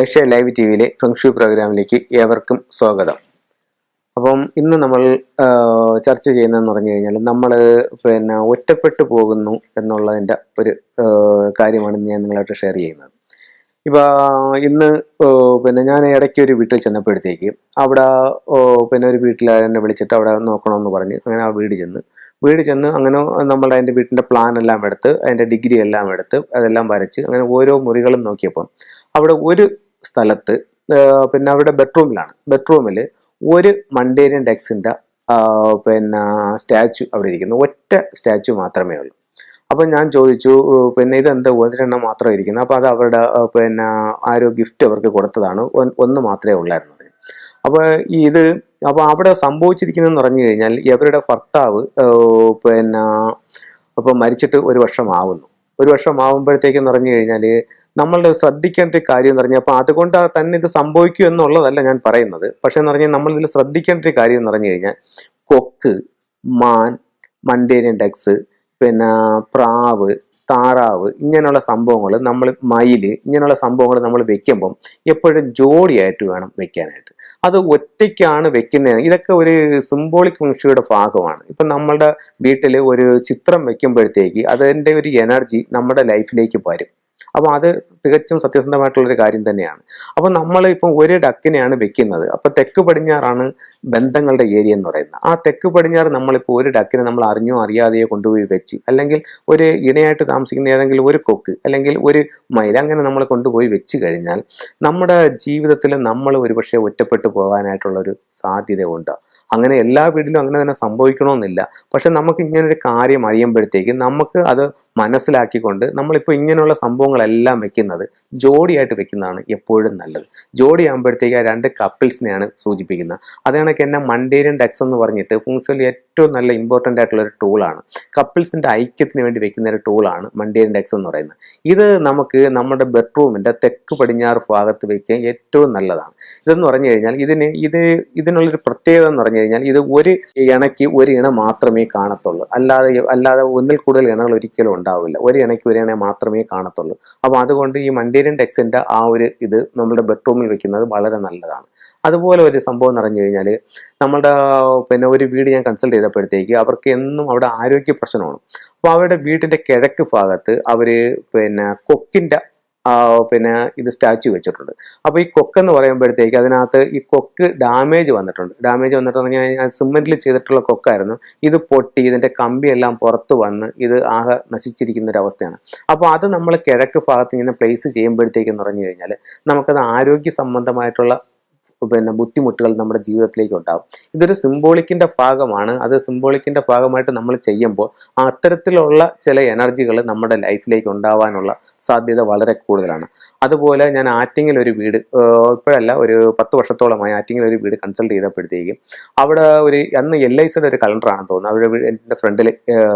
Asia live T വിയിലെ feng shui പ്രോഗ്രാമിലേക്ക് ഏവർക്കും സ്വാഗതം. അപ്പം ഇന്ന് നമ്മൾ ചർച്ച ചെയ്യുന്നതെന്ന് പറഞ്ഞു കഴിഞ്ഞാൽ നമ്മൾ പിന്നെ ഒറ്റപ്പെട്ടു പോകുന്നു എന്നുള്ളതിന്റെ ഒരു കാര്യമാണ് ഞാൻ നിങ്ങളായിട്ട് ഷെയർ ചെയ്യുന്നത്. ഇപ്പോൾ ഇന്ന് പിന്നെ ഞാൻ ഇടയ്ക്ക് ഒരു വീട്ടിൽ ചെന്നപ്പോഴത്തേക്ക് അവിടെ പിന്നെ ഒരു വീട്ടിൽ എന്നെ വിളിച്ചിട്ട് അവിടെ നോക്കണമെന്ന് പറഞ്ഞ് അങ്ങനെ ആ വീട് ചെന്ന് വീട് ചെന്ന് അങ്ങനെ നമ്മൾ അതിന്റെ വീട്ടിന്റെ പ്ലാൻ എല്ലാം എടുത്ത് അതിന്റെ ഡിഗ്രി എല്ലാം എടുത്ത് അതെല്ലാം വരച്ച് അങ്ങനെ ഓരോ മുറികളും നോക്കിയപ്പം അവിടെ ഒരു സ്ഥലത്ത് പിന്നെ അവരുടെ ബെഡ്റൂമിലാണ്. ബെഡ്റൂമിൽ ഒരു മണ്ടേരിയൻ ഡെക്സിന്റെ പിന്നെ സ്റ്റാച്ചു അവിടെ ഇരിക്കുന്നു. ഒറ്റ സ്റ്റാച്ചു മാത്രമേ ഉള്ളൂ. അപ്പം ഞാൻ ചോദിച്ചു "ഏ, പിന്നെ ഇതെന്താ? ഒരെണ്ണം മാത്രം ഇരിക്കുന്നു. അപ്പോൾ അത് അവരുടെ പിന്നെ ആരോ ഗിഫ്റ്റ് അവർക്ക് കൊടുത്തതാണ്. ഒന്ന് മാത്രമേ ഉള്ളായിരുന്നു. അപ്പോൾ ഇത് അപ്പോൾ അവിടെ സംഭവിച്ചിരിക്കുന്നതെന്ന് പറഞ്ഞു കഴിഞ്ഞാൽ ഇവരുടെ ഭർത്താവ് പിന്നെ ഇപ്പം മരിച്ചിട്ട് ഒരു വർഷമാവുന്നു. ഒരു വർഷമാവുമ്പോഴത്തേക്കെന്ന് പറഞ്ഞു കഴിഞ്ഞാൽ നമ്മളുടെ ശ്രദ്ധിക്കേണ്ട ഒരു കാര്യം എന്ന് പറഞ്ഞാൽ അപ്പോൾ അതുകൊണ്ട് തന്നെ ഇത് സംഭവിക്കും എന്നുള്ളതല്ല ഞാൻ പറയുന്നത്. പക്ഷേ എന്ന് പറഞ്ഞാൽ നമ്മൾ ഇതിൽ ശ്രദ്ധിക്കേണ്ട ഒരു കാര്യം എന്ന് പറഞ്ഞു കഴിഞ്ഞാൽ കൊക്ക് മാൻ മണ്ടേരിയൻ ഡെക്സ് പിന്നെ പ്രാവ് താറാവ് ഇങ്ങനെയുള്ള സംഭവങ്ങൾ നമ്മൾ മയിൽ ഇങ്ങനെയുള്ള സംഭവങ്ങൾ നമ്മൾ വെക്കുമ്പം എപ്പോഴും ജോഡിയായിട്ട് വേണം വെക്കാനായിട്ട്. അത് ഒറ്റയ്ക്കാണ് വെക്കുന്നത്. ഇതൊക്കെ ഒരു സിംബോളിക് ഫംഗ്ഷയുടെ ഭാഗമാണ്. ഇപ്പം നമ്മളുടെ വീട്ടിൽ ഒരു ചിത്രം വെക്കുമ്പോഴത്തേക്ക് അതിന്റെ ഒരു എനർജി നമ്മുടെ ലൈഫിലേക്ക് വരും. അപ്പോൾ അത് തികച്ചും സത്യസന്ധമായിട്ടുള്ളൊരു കാര്യം തന്നെയാണ്. അപ്പോൾ നമ്മൾ ഇപ്പം ഒരു ഡക്കിനെയാണ് വെക്കുന്നത്. അപ്പോൾ തെക്ക് പടിഞ്ഞാറാണ് ബന്ധങ്ങളുടെ ഏരിയ എന്ന് പറയുന്നത്. ആ തെക്ക് പടിഞ്ഞാറ് നമ്മളിപ്പോൾ ഒരു ഡക്കിനെ നമ്മൾ അറിഞ്ഞോ അറിയാതെയോ കൊണ്ടുപോയി വെച്ച് അല്ലെങ്കിൽ ഒരു ഇണയായിട്ട് താമസിക്കുന്ന ഏതെങ്കിലും ഒരു കൊക്ക് അല്ലെങ്കിൽ ഒരു മയിൽ അങ്ങനെ നമ്മൾ കൊണ്ടുപോയി വെച്ച് കഴിഞ്ഞാൽ നമ്മുടെ ജീവിതത്തിൽ നമ്മൾ ഒരുപക്ഷെ ഒറ്റപ്പെട്ടു പോകാനായിട്ടുള്ളൊരു സാധ്യത ഉണ്ട് അങ്ങനെ എല്ലാ വീട്ടിലും അങ്ങനെ തന്നെ സംഭവിക്കണമെന്നില്ല. പക്ഷെ നമുക്ക് ഇങ്ങനൊരു കാര്യം അറിയുമ്പോഴത്തേക്ക് നമുക്ക് അത് മനസ്സിലാക്കിക്കൊണ്ട് നമ്മളിപ്പോൾ ഇങ്ങനെയുള്ള സംഭവങ്ങളെല്ലാം വെക്കുന്നത് ജോഡിയായിട്ട് വെക്കുന്നതാണ് എപ്പോഴും നല്ലത്. ജോഡി ആകുമ്പോഴത്തേക്ക് രണ്ട് കപ്പിൾസിനെയാണ് സൂചിപ്പിക്കുന്നത്. അത് കണക്ക് തന്നെ മണ്ടേരിയൻ ഡെക്സ് എന്ന് പറഞ്ഞിട്ട് ഫുങ്ഷനിൽ ഏറ്റവും നല്ല ഇമ്പോർട്ടന്റ് ആയിട്ടുള്ള ഒരു ടൂളാണ് കപ്പിൾസിന്റെ ഐക്യത്തിന് വേണ്ടി വെക്കുന്ന ഒരു ടൂളാണ് മണ്ടേരിയൻ ഡെക്സ് എന്ന് പറയുന്നത്. ഇത് നമുക്ക് നമ്മുടെ ബെഡ്റൂമിന്റെ തെക്ക് പടിഞ്ഞാറ് ഭാഗത്ത് വെക്കാൻ ഏറ്റവും നല്ലതാണ്. ഇതെന്ന് പറഞ്ഞു കഴിഞ്ഞാൽ ഇതിന് ഇത് ഇതിനുള്ളൊരു പ്രത്യേകത എന്ന് പറഞ്ഞു കഴിഞ്ഞാൽ ഇത് ഒരു ഇണയ്ക്ക് ഒരു ഇണ മാത്രമേ കാണത്തുള്ളൂ. അല്ലാതെ അല്ലാതെ ഒന്നിൽ കൂടുതൽ ഇണകൾ ഒരിക്കലും ഉണ്ടാവില്ല. ഒരു ഇണയ്ക്ക് ഒരു ഇണ മാത്രമേ കാണത്തുള്ളൂ. അപ്പോൾ അതുകൊണ്ട് ഈ മണ്ടേരിയൻ ടെക്സിന്റെ ആ ഒരു ഇത് നമ്മുടെ ബെഡ്റൂമിൽ വെക്കുന്നത് വളരെ നല്ലതാണ്. അതുപോലെ ഒരു സംഭവം പറഞ്ഞു കഴിഞ്ഞാൽ നമ്മുടെ പിന്നെ ഒരു വീട് ഞാൻ കൺസൾട്ട് ചെയ്തപ്പോഴത്തേക്ക് അവർക്ക് എന്നും അവിടെ ആരോഗ്യ പ്രശ്നമാണ്. അപ്പോൾ അവരുടെ വീട്ടിന്റെ കിഴക്ക് ഭാഗത്ത് അവർ പിന്നെ കൊക്കിന്റെ പിന്നെ ഇത് സ്റ്റാച്ചു വെച്ചിട്ടുണ്ട്. അപ്പോൾ ഈ കൊക്ക് എന്ന് പറയുമ്പോഴത്തേക്ക് അതിനകത്ത് ഈ കൊക്ക് ഡാമേജ് വന്നിട്ടുണ്ട്. ഡാമേജ് വന്നിട്ട് പറഞ്ഞാൽ സിമെന്റിൽ ചെയ്തിട്ടുള്ള കൊക്കായിരുന്നു. ഇത് പൊട്ടി ഇതിന്റെ കമ്പിയെല്ലാം പുറത്ത് വന്ന് ഇത് ആകെ നശിച്ചിരിക്കുന്ന ഒരു അവസ്ഥയാണ് അപ്പോൾ അത് നമ്മൾ കിഴക്ക് ഭാഗത്ത് ഇങ്ങനെ പ്ലേസ് ചെയ്യുമ്പോഴത്തേക്കെന്ന് പറഞ്ഞു കഴിഞ്ഞാൽ നമുക്കത് ആരോഗ്യ സംബന്ധമായിട്ടുള്ള പിന്നെ ബുദ്ധിമുട്ടുകൾ നമ്മുടെ ജീവിതത്തിലേക്ക് ഉണ്ടാവും ഇതൊരു സിംബോളിക്കിന്റെ ഭാഗമാണ്. അത് സിംബോളിക്കിന്റെ ഭാഗമായിട്ട് നമ്മൾ ചെയ്യുമ്പോൾ അത്തരത്തിലുള്ള ചില എനർജികൾ നമ്മുടെ ലൈഫിലേക്ക് ഉണ്ടാവാനുള്ള സാധ്യത വളരെ കൂടുതലാണ്. അതുപോലെ ഞാൻ ആറ്റിങ്ങിൽ ഒരു വീട് ഇപ്പോഴല്ല ഒരു പത്ത് വർഷത്തോളമായി ആറ്റിങ്ങിൽ ഒരു വീട് കൺസൾട്ട് ചെയ്തപ്പോഴത്തേക്കും അവിടെ ഒരു അന്ന് എൽ ഐ സിയുടെ ഒരു കലണ്ടറാണെന്ന് തോന്നുന്നു. അവരുടെ വീടിന്റെ ഫ്രണ്ടിൽ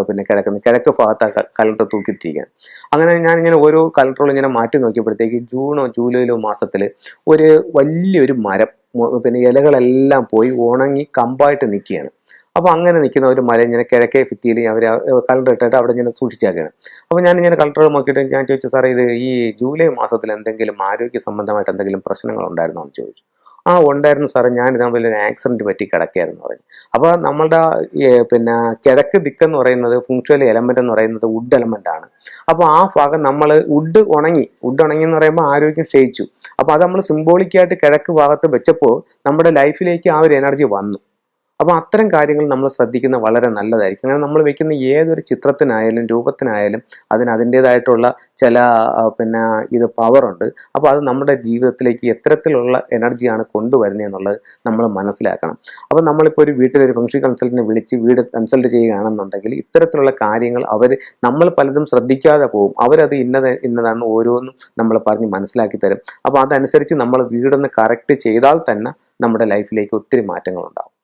പിന്നെ കിടക്കുന്ന. കിഴക്ക് ഭാഗത്ത് കലണ്ടർ തൂക്കിയിട്ടിരിക്കുകയാണ്. അങ്ങനെ ഞാൻ ഇങ്ങനെ ഓരോ കലണ്ടറുകളും ഇങ്ങനെ മാറ്റി നോക്കിയപ്പോഴത്തേക്ക് ജൂണോ ജൂലൈയിലോ മാസത്തിൽ ഒരു വലിയൊരു മരം പിന്നെ ഇലകളെല്ലാം പോയി ഉണങ്ങി കമ്പായിട്ട് നിൽക്കുകയാണ് അപ്പോൾ അങ്ങനെ നിൽക്കുന്ന ഒരു മല ഇങ്ങനെ കിഴക്കേ ഭിത്തിയിൽ അവർ കലണ്ടർ ഇട്ടിട്ട് അവിടെ ഇങ്ങനെ സൂക്ഷിച്ചാക്കുകയാണ് അപ്പോൾ ഞാൻ ഇങ്ങനെ കലണ്ടർ നോക്കിയിട്ട് ഞാൻ ചോദിച്ചു സാറേ ഇത് ഈ ജൂലൈ മാസത്തിൽ എന്തെങ്കിലും ആരോഗ്യ സംബന്ധമായിട്ട് എന്തെങ്കിലും പ്രശ്നങ്ങൾ ഉണ്ടായിരുന്നോ എന്ന് ചോദിച്ചു. ആ ഉണ്ടായിരുന്നു സാറേ. ഞാൻ ഇതാ വലിയൊരു ആക്സിഡന്റ് പറ്റി കിടക്കുകയായിരുന്നു പറഞ്ഞു അപ്പോൾ നമ്മളുടെ പിന്നെ കിഴക്ക് ദിക്കെന്ന് പറയുന്നത് ഫുങ്ഷൽ എലമെന്റ് എന്ന് പറയുന്നത് വുഡ് എലമെന്റ് ആണ്. അപ്പോൾ ആ ഭാഗം നമ്മൾ വുഡ് ഉണങ്ങി വുഡ് ഉണങ്ങി എന്ന് പറയുമ്പോൾ ആരോഗ്യം ക്ഷയിച്ചു. അപ്പോൾ അത് നമ്മൾ സിംബോളിക്കായിട്ട് കിഴക്ക് ഭാഗത്ത് വെച്ചപ്പോൾ നമ്മുടെ ലൈഫിലേക്ക് ആ ഒരു എനർജി വന്നു. അപ്പോൾ അത്തരം കാര്യങ്ങൾ നമ്മൾ ശ്രദ്ധിക്കുന്നത് വളരെ നല്ലതായിരിക്കും. അങ്ങനെ നമ്മൾ വെക്കുന്ന ഏതൊരു ചിത്രത്തിനായാലും രൂപത്തിനായാലും അതിന് അതിന്റെതായിട്ടുള്ള ചില പിന്നെ ഇത് പവറുണ്ട് അപ്പോൾ അത് നമ്മുടെ ജീവിതത്തിലേക്ക് എത്തരത്തിലുള്ള എനർജിയാണ് കൊണ്ടുവരുന്നത് എന്നുള്ളത് നമ്മൾ മനസ്സിലാക്കണം. അപ്പോൾ നമ്മളിപ്പോൾ ഒരു വീട്ടിലൊരു ഫംഗ്ഷൻ കൺസൾട്ടിനെ വിളിച്ച് വീട് കൺസൾട്ട് ചെയ്യുകയാണെന്നുണ്ടെങ്കിൽ ഇത്തരത്തിലുള്ള കാര്യങ്ങൾ അവർ നമ്മൾ പലതും ശ്രദ്ധിക്കാതെ പോകും. അവരത് ഇന്നത് ഇന്നതാണെന്ന് ഓരോന്നും നമ്മൾ പറഞ്ഞ് മനസ്സിലാക്കി തരും. അപ്പോൾ അതനുസരിച്ച് നമ്മൾ വീടൊന്ന് കറക്റ്റ് ചെയ്താൽ തന്നെ നമ്മുടെ ലൈഫിലേക്ക് ഒത്തിരി മാറ്റങ്ങൾ ഉണ്ടാവും.